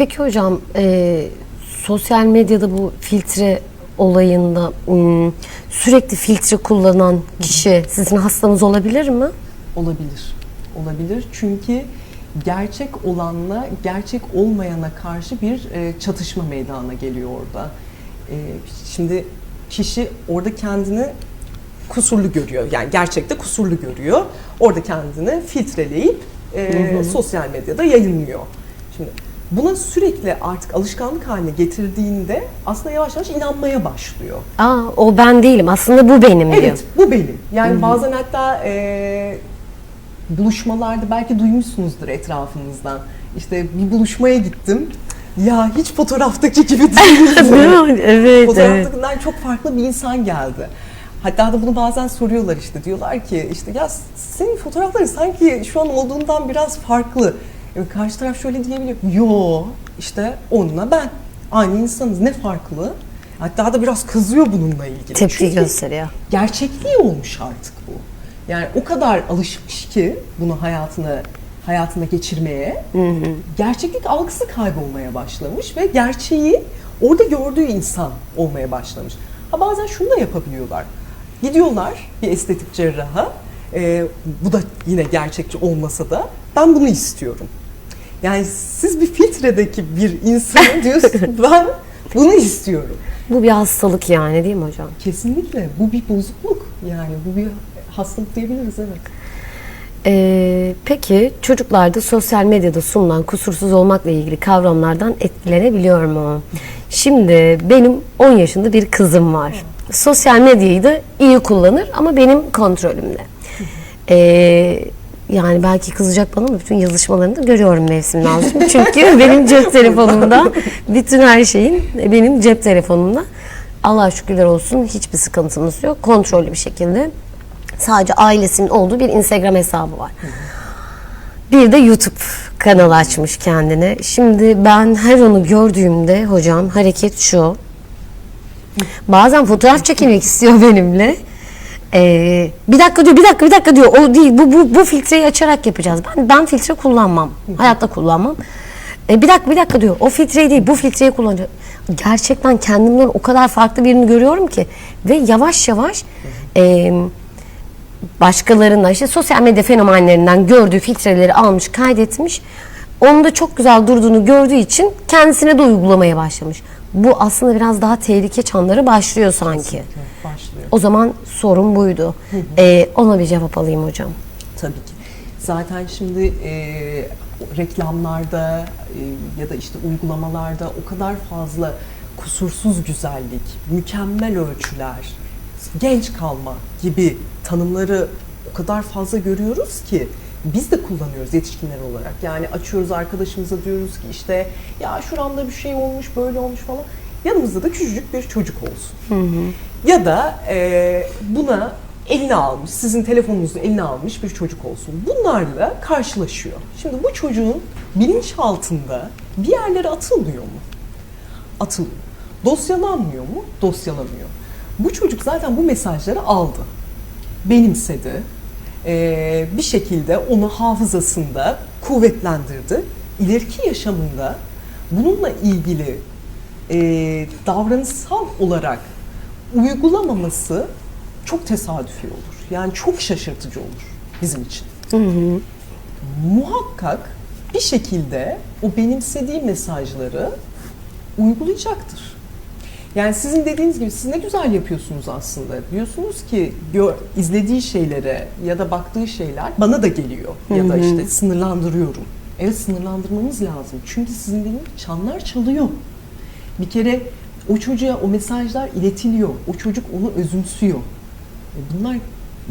Peki hocam e, sosyal medyada bu filtre olayında hmm, sürekli filtre kullanan kişi sizin hastanız olabilir mi? Olabilir. Olabilir. Çünkü gerçek olanla gerçek olmayana karşı bir e, çatışma meydana geliyor orada. E, şimdi kişi orada kendini kusurlu görüyor. Yani gerçekte kusurlu görüyor. Orada kendini filtreleyip e, sosyal medyada yayınlıyor. Şimdi buna sürekli artık alışkanlık haline getirdiğinde aslında yavaş yavaş inanmaya başlıyor. Aa o ben değilim aslında bu benim diyor. Evet, bu benim. Yani bazen hatta e, buluşmalarda belki duymuşsunuzdur etrafınızdan. İşte bir buluşmaya gittim. Ya hiç fotoğraftaki gibi değil. Değil mi? Evet, evet. Fotoğraftakinden çok farklı bir insan geldi. Hatta da bunu bazen soruyorlar işte diyorlar ki işte ya senin fotoğrafların sanki şu an olduğundan biraz farklı. E, karşı taraf şöyle diyebiliyor. Yo işte onunla ben aynı insanız ne farklı? Hatta da biraz kızıyor bununla ilgili. Tepki Çünkü gösteriyor. gerçekliği olmuş artık bu. Yani o kadar alışmış ki bunu hayatına hayatına geçirmeye. Gerçeklik algısı kaybolmaya başlamış ve gerçeği orada gördüğü insan olmaya başlamış. Ha bazen şunu da yapabiliyorlar. Gidiyorlar bir estetik cerraha. Ee, bu da yine gerçekçi olmasa da ben bunu istiyorum. Yani siz bir filtredeki bir insan diyorsunuz ben bunu istiyorum. Bu bir hastalık yani değil mi hocam? Kesinlikle bu bir bozukluk yani bu bir hastalık diyebiliriz evet. Ee, peki çocuklarda sosyal medyada sunulan kusursuz olmakla ilgili kavramlardan etkilenebiliyor mu? Şimdi benim 10 yaşında bir kızım var. Sosyal medyayı da iyi kullanır ama benim kontrolümde. Ee, yani belki kızacak bana ama bütün yazışmalarını görüyorum Mevsim Nazım. Çünkü benim cep telefonumda bütün her şeyin benim cep telefonumda. Allah şükürler olsun hiçbir sıkıntımız yok. Kontrollü bir şekilde sadece ailesinin olduğu bir Instagram hesabı var. Bir de YouTube kanalı açmış kendine. Şimdi ben her onu gördüğümde hocam hareket şu. Bazen fotoğraf çekilmek istiyor benimle. Ee, bir dakika diyor, bir dakika, bir dakika diyor. O değil, bu, bu, bu filtreyi açarak yapacağız. Ben ben filtre kullanmam. Hayatta kullanmam. Ee, bir dakika, bir dakika diyor. O filtreyi değil, bu filtreyi kullanacağım. Gerçekten kendimden o kadar farklı birini görüyorum ki. Ve yavaş yavaş... E, başkalarından işte sosyal medya fenomenlerinden gördüğü filtreleri almış, kaydetmiş. Onun da çok güzel durduğunu gördüğü için kendisine de uygulamaya başlamış. Bu aslında biraz daha tehlike çanları başlıyor sanki. Başlıyor. O zaman sorun buydu. Ee, ona bir cevap alayım hocam. Tabii ki. Zaten şimdi e, reklamlarda e, ya da işte uygulamalarda o kadar fazla kusursuz güzellik, mükemmel ölçüler, genç kalma gibi tanımları o kadar fazla görüyoruz ki biz de kullanıyoruz yetişkinler olarak. Yani açıyoruz arkadaşımıza diyoruz ki işte ya şuramda bir şey olmuş, böyle olmuş falan. Yanımızda da küçücük bir çocuk olsun. Ya da e, buna eline almış, sizin telefonunuzu eline almış bir çocuk olsun. Bunlarla karşılaşıyor. Şimdi bu çocuğun bilinç altında bir yerlere atılmıyor mu? Atılıyor. Dosyalanmıyor mu? Dosyalanıyor. Bu çocuk zaten bu mesajları aldı. Benimsedi. Ee, bir şekilde onu hafızasında kuvvetlendirdi. İleriki yaşamında bununla ilgili e, davranışsal olarak uygulamaması çok tesadüfi olur. Yani çok şaşırtıcı olur bizim için. Muhakkak bir şekilde o benimsediği mesajları uygulayacaktır. Yani sizin dediğiniz gibi siz ne güzel yapıyorsunuz aslında. Diyorsunuz ki gör, izlediği şeylere ya da baktığı şeyler bana da geliyor ya da işte sınırlandırıyorum. Evet sınırlandırmamız lazım. Çünkü sizin dediğiniz çanlar çalıyor. Bir kere o çocuğa o mesajlar iletiliyor. O çocuk onu özümsüyor. E bunlar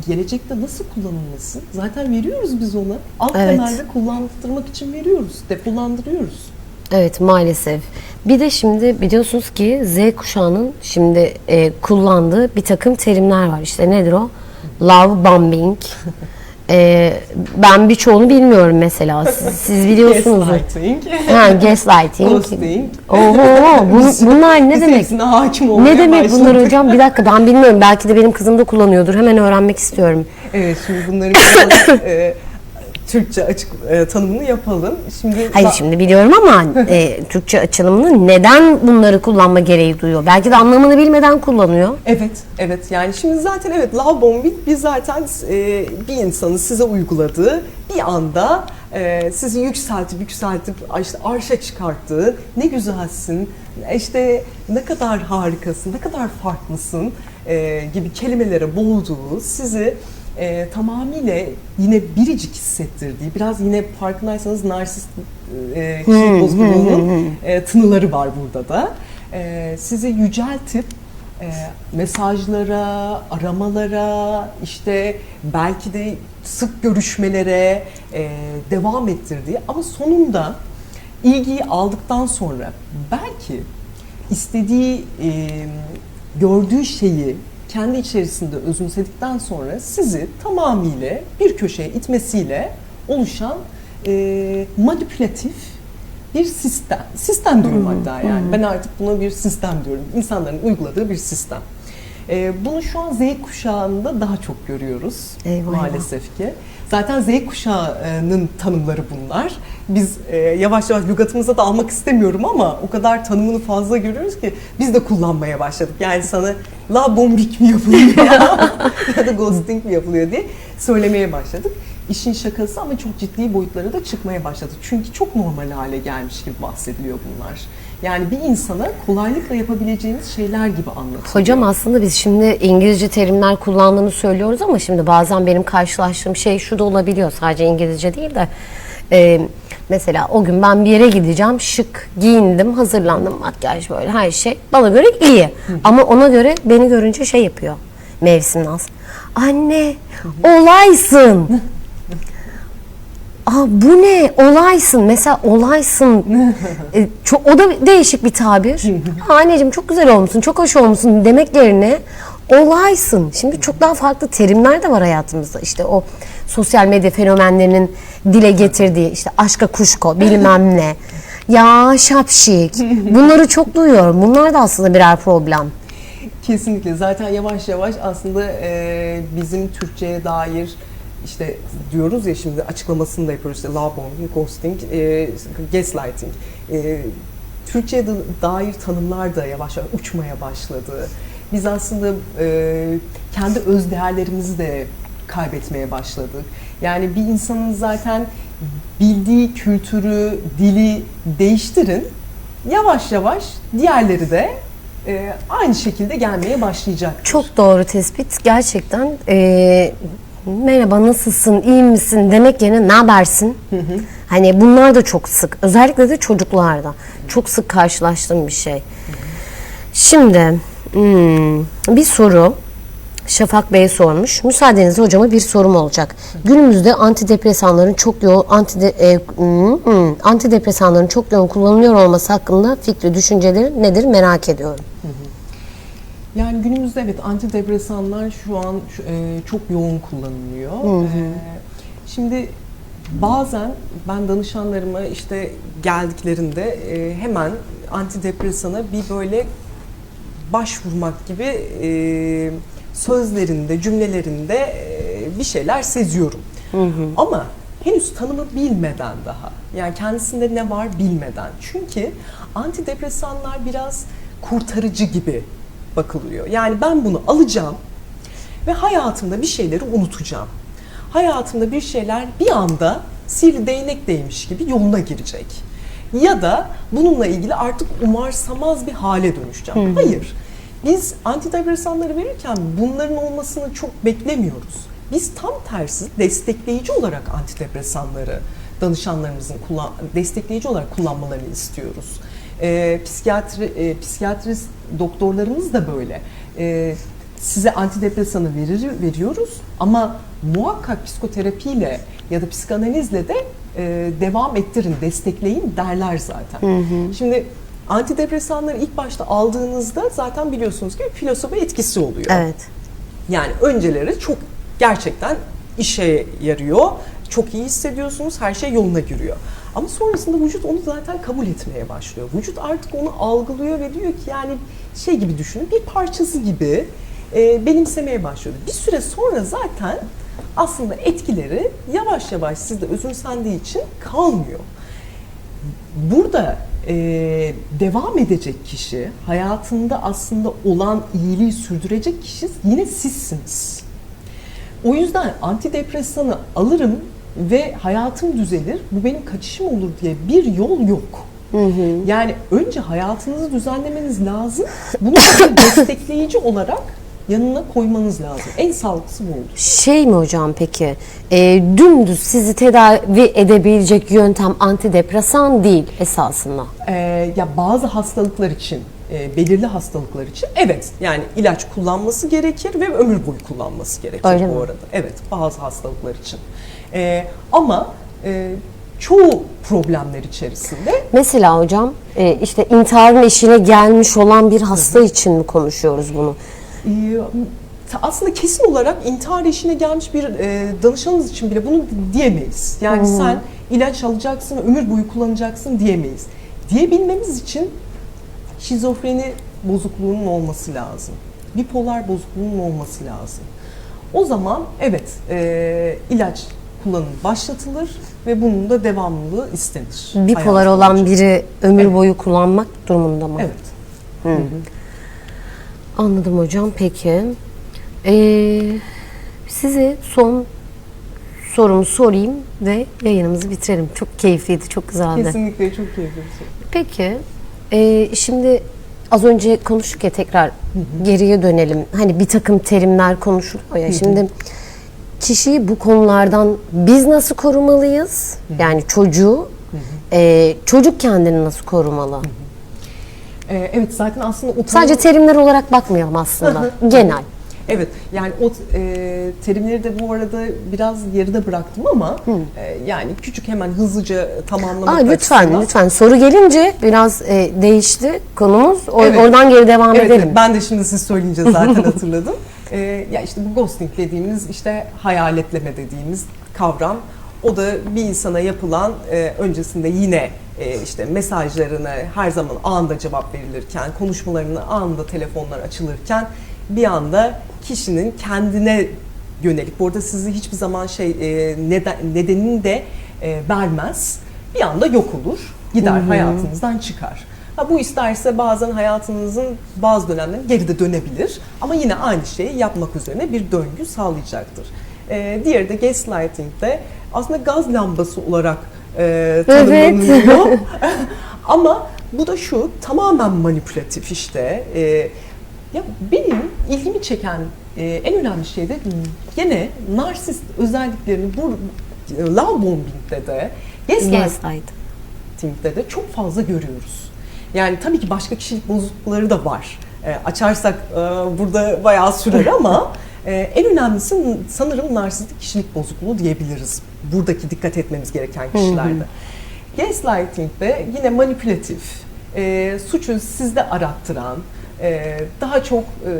gelecekte nasıl kullanılması? Zaten veriyoruz biz ona. Alt Evet. temelde kullandırmak için veriyoruz. Depolandırıyoruz. Evet maalesef. Bir de şimdi biliyorsunuz ki Z kuşağının şimdi e, kullandığı bir takım terimler var. İşte nedir o? Love bombing. E, ben birçoğunu bilmiyorum mesela. Siz, siz biliyorsunuzdur. Gaslighting. Ha, gaslighting. Ghosting. Oho, bu- bunlar ne demek? hepsine hakim olmaya Ne demek başladık. bunlar hocam? Bir dakika ben bilmiyorum. Belki de benim kızım da kullanıyordur. Hemen öğrenmek istiyorum. Evet şimdi bunları biraz e, Türkçe açık e, tanımını yapalım. Şimdi Hayır şimdi biliyorum ama e, Türkçe açılımını neden bunları kullanma gereği duyuyor? Belki de anlamını bilmeden kullanıyor. Evet, evet. Yani şimdi zaten evet love bombing biz zaten e, bir insanın size uyguladığı bir anda e, sizi yükseltip yükseltip işte arşa çıkarttığı ne güzelsin, işte ne kadar harikasın, ne kadar farklısın e, gibi kelimelere boğduğu sizi e, tamamıyla yine biricik hissettirdiği, biraz yine farkındaysanız narsist e, kişilik bozukluğunun e, tınıları var burada da. E, sizi yüceltip e, mesajlara, aramalara, işte belki de sık görüşmelere e, devam ettirdiği ama sonunda ilgiyi aldıktan sonra belki istediği, e, gördüğü şeyi kendi içerisinde özümsedikten sonra sizi tamamıyla bir köşeye itmesiyle oluşan e, manipülatif bir sistem. Sistem diyorum hatta yani. Ben artık buna bir sistem diyorum. İnsanların uyguladığı bir sistem. Ee, bunu şu an Z kuşağında daha çok görüyoruz Eyvah, maalesef ki. Zaten Z kuşağının tanımları bunlar. Biz e, yavaş yavaş lügatımıza da almak istemiyorum ama o kadar tanımını fazla görüyoruz ki biz de kullanmaya başladık. Yani sana la bombik mi yapılıyor ya da ghosting mi yapılıyor diye söylemeye başladık. İşin şakası ama çok ciddi boyutlara da çıkmaya başladı. Çünkü çok normal hale gelmiş gibi bahsediliyor bunlar. Yani bir insana kolaylıkla yapabileceğiniz şeyler gibi anlatılıyor. Hocam aslında biz şimdi İngilizce terimler kullandığını söylüyoruz ama şimdi bazen benim karşılaştığım şey şu da olabiliyor. Sadece İngilizce değil de e, mesela o gün ben bir yere gideceğim. Şık giyindim, hazırlandım, makyaj böyle her şey. Bana göre iyi. Ama ona göre beni görünce şey yapıyor. Mevsim Naz. Anne olaysın. Aa bu ne? Olaysın. Mesela olaysın. E, çok, o da değişik bir tabir. Ha, anneciğim çok güzel olmuşsun, çok hoş olmuşsun demek yerine olaysın. Şimdi çok daha farklı terimler de var hayatımızda. İşte o sosyal medya fenomenlerinin dile getirdiği işte aşka kuşko bilmem ne. Ya şapşik. Bunları çok duyuyorum. Bunlar da aslında birer problem. Kesinlikle. Zaten yavaş yavaş aslında e, bizim Türkçe'ye dair işte diyoruz ya şimdi açıklamasını da yapıyoruz işte love bombing, ghosting, e, gaslighting. E, Türkçe'ye da- dair tanımlar da yavaş yavaş uçmaya başladı. Biz aslında e, kendi öz değerlerimizi de kaybetmeye başladık. Yani bir insanın zaten bildiği kültürü, dili değiştirin. Yavaş yavaş diğerleri de e, aynı şekilde gelmeye başlayacak. Çok doğru tespit. Gerçekten e, merhaba nasılsın, iyi misin demek yerine ne habersin? Hani bunlar da çok sık. Özellikle de çocuklarda. Çok sık karşılaştığım bir şey. Şimdi hmm, bir soru Şafak Bey sormuş. Müsaadenizle hocama bir sorum olacak. Günümüzde antidepresanların çok yoğun antide, e, hmm, antidepresanların çok yoğun kullanılıyor olması hakkında fikri düşünceleri nedir merak ediyorum. Yani günümüzde evet antidepresanlar şu an e, çok yoğun kullanılıyor. E, şimdi bazen ben danışanlarıma işte geldiklerinde e, hemen antidepresana bir böyle başvurmak gibi e, sözlerinde, cümlelerinde e, bir şeyler seziyorum. Ama henüz tanımı bilmeden daha, yani kendisinde ne var bilmeden. Çünkü antidepresanlar biraz kurtarıcı gibi bakılıyor. Yani ben bunu alacağım ve hayatımda bir şeyleri unutacağım. Hayatımda bir şeyler bir anda sihirli değnek değmiş gibi yoluna girecek. Ya da bununla ilgili artık umarsamaz bir hale dönüşeceğim. Hayır. Biz antidepresanları verirken bunların olmasını çok beklemiyoruz. Biz tam tersi destekleyici olarak antidepresanları danışanlarımızın kullan, destekleyici olarak kullanmalarını istiyoruz. Ee, psikiyatri, e, psikiyatrist doktorlarımız da böyle. Ee, size antidepresanı verir, veriyoruz ama muhakkak psikoterapiyle ya da psikanalizle de e, devam ettirin, destekleyin derler zaten. Şimdi antidepresanları ilk başta aldığınızda zaten biliyorsunuz ki filosofa etkisi oluyor. Evet. Yani önceleri çok gerçekten işe yarıyor. Çok iyi hissediyorsunuz, her şey yoluna giriyor. Ama sonrasında vücut onu zaten kabul etmeye başlıyor. Vücut artık onu algılıyor ve diyor ki yani şey gibi düşünün bir parçası gibi e, benimsemeye başlıyor. Bir süre sonra zaten aslında etkileri yavaş yavaş sizde özümsendiği için kalmıyor. Burada e, devam edecek kişi, hayatında aslında olan iyiliği sürdürecek kişi yine sizsiniz. O yüzden antidepresanı alırım ve hayatım düzelir, bu benim kaçışım olur diye bir yol yok. Yani önce hayatınızı düzenlemeniz lazım. Bunu destekleyici olarak yanına koymanız lazım. En sağlıklısı bu olur. Şey mi hocam peki, e, dümdüz sizi tedavi edebilecek yöntem antidepresan değil esasında. Ee, ya bazı hastalıklar için, e, belirli hastalıklar için evet yani ilaç kullanması gerekir ve ömür boyu kullanması gerekir Öyle bu mi? arada. Evet bazı hastalıklar için. Ee, ama e, çoğu problemler içerisinde Mesela hocam e, işte intiharın eşiğine gelmiş olan bir hasta için mi konuşuyoruz bunu? e, aslında kesin olarak intihar eşiğine gelmiş bir e, danışanınız için bile bunu diyemeyiz. Yani sen ilaç alacaksın, ömür boyu kullanacaksın diyemeyiz. Diyebilmemiz için şizofreni bozukluğunun olması lazım. Bipolar bozukluğunun olması lazım. O zaman evet e, ilaç kullanımı başlatılır ve bunun da devamlılığı istenir. Bipolar hayatı olan boyunca. biri ömür Evet. boyu kullanmak durumunda mı? Evet. Anladım hocam. Peki. Ee, size son sorumu sorayım ve yayınımızı bitirelim. Çok keyifliydi, çok güzeldi. Kesinlikle çok keyifli. Peki, e, şimdi az önce konuştuk ya tekrar geriye dönelim. Hani bir takım terimler konuşuluyor ya. Şimdi kişiyi bu konulardan biz nasıl korumalıyız? Yani çocuğu, e, çocuk kendini nasıl korumalı? Ee, evet zaten aslında o Sadece terimler olarak bakmayalım aslında. Genel. Evet yani o e, terimleri de bu arada biraz yarıda bıraktım ama e, yani küçük hemen hızlıca tamamlamak Aa, lütfen, açısından- lütfen. Soru gelince biraz e, değişti konumuz. O, Evet. Oradan geri devam Evet, edelim. evet, ben de şimdi siz söyleyince zaten hatırladım. Ee, ya işte bu ghosting dediğimiz işte hayaletleme dediğimiz kavram. O da bir insana yapılan e, öncesinde yine e, işte mesajlarına her zaman anında cevap verilirken, konuşmalarına anında telefonlar açılırken bir anda kişinin kendine yönelik. Bu arada sizi hiçbir zaman şey e, neden, nedenini de e, vermez. Bir anda yok olur. Gider hayatınızdan çıkar. Ha, bu isterse bazen hayatınızın bazı dönemlerinde geride dönebilir ama yine aynı şeyi yapmak üzerine bir döngü sağlayacaktır. Ee, diğeri de gaslighting de aslında gaz lambası olarak e, tanımlanıyor. ama bu da şu tamamen manipülatif işte. Ee, ya benim ilgimi çeken e, en önemli şey de gene narsist özelliklerini bu e, love bombing'de de gaslighting Gaslight. marketingde de çok fazla görüyoruz. Yani tabii ki başka kişilik bozuklukları da var. E, açarsak e, burada bayağı sürer ama e, en önemlisi sanırım narsistik kişilik bozukluğu diyebiliriz. Buradaki dikkat etmemiz gereken kişilerde. Gaslighting de yine manipülatif, e, suçu sizde arattıran, e, daha çok e,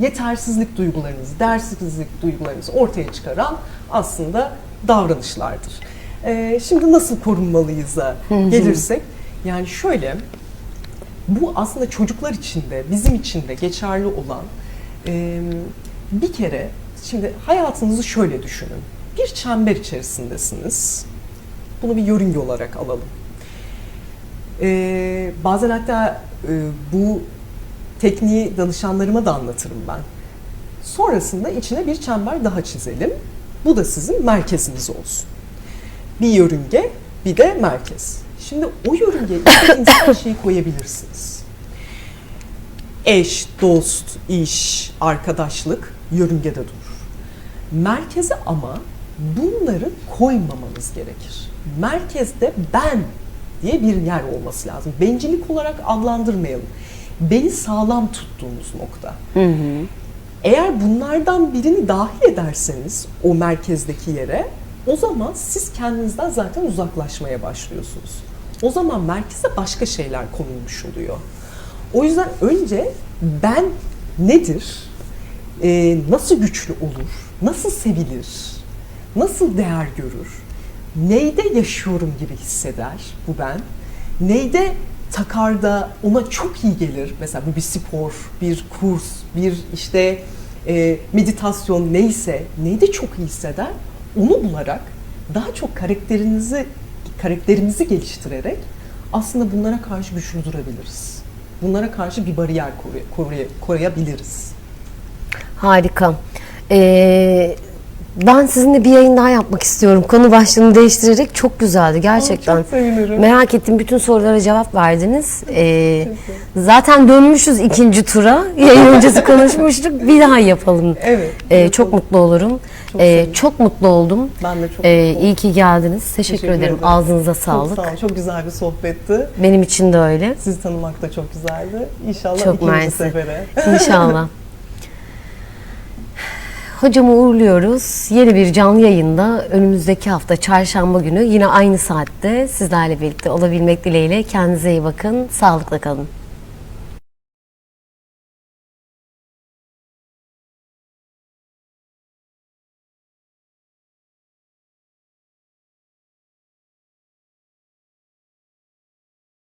yetersizlik duygularınızı, değersizlik duygularınızı ortaya çıkaran aslında davranışlardır. E, şimdi nasıl korunmalıyız'a gelirsek, yani şöyle, bu aslında çocuklar için de bizim için de geçerli olan e, bir kere şimdi hayatınızı şöyle düşünün. Bir çember içerisindesiniz. Bunu bir yörünge olarak alalım. E, bazen hatta e, bu tekniği danışanlarıma da anlatırım ben. Sonrasında içine bir çember daha çizelim. Bu da sizin merkeziniz olsun. Bir yörünge, bir de merkez. Şimdi o yörüngeye istediğiniz her şeyi koyabilirsiniz. Eş, dost, iş, arkadaşlık yörüngede durur. Merkeze ama bunları koymamanız gerekir. Merkezde ben diye bir yer olması lazım. Bencillik olarak adlandırmayalım. Beni sağlam tuttuğumuz nokta. Eğer bunlardan birini dahil ederseniz o merkezdeki yere o zaman siz kendinizden zaten uzaklaşmaya başlıyorsunuz. O zaman merkeze başka şeyler konulmuş oluyor. O yüzden önce ben nedir? Ee, nasıl güçlü olur? Nasıl sevilir? Nasıl değer görür? Neyde yaşıyorum gibi hisseder bu ben? Neyde takar da ona çok iyi gelir? Mesela bu bir spor, bir kurs, bir işte e, meditasyon neyse, neyi de çok iyi hisseder, onu bularak daha çok karakterinizi karakterimizi geliştirerek aslında bunlara karşı güçlü durabiliriz. Bunlara karşı bir bariyer koruy- koruy- koruyabiliriz. Harika. Ee, ben sizinle bir yayın daha yapmak istiyorum. Konu başlığını değiştirerek çok güzeldi gerçekten. çok sevinirim. Merak ettiğim bütün sorulara cevap verdiniz. Ee, zaten dönmüşüz ikinci tura. Yayın öncesi konuşmuştuk. Bir daha yapalım. Evet. Ee, çok mutlu olurum. Çok Ee, çok mutlu oldum. Ben de çok Ee, mutlu oldum. iyi ki geldiniz. Teşekkür, Teşekkür ederim. ederim. Ağzınıza sağlık. Çok sağ olun. Çok güzel bir sohbetti. Benim için de öyle. Sizi tanımak da çok güzeldi. İnşallah Çok ikinci mersi. sefere. İnşallah. Hocamı uğurluyoruz. Yeni bir canlı yayında önümüzdeki hafta çarşamba günü yine aynı saatte sizlerle birlikte olabilmek dileğiyle kendinize iyi bakın. Sağlıkla kalın.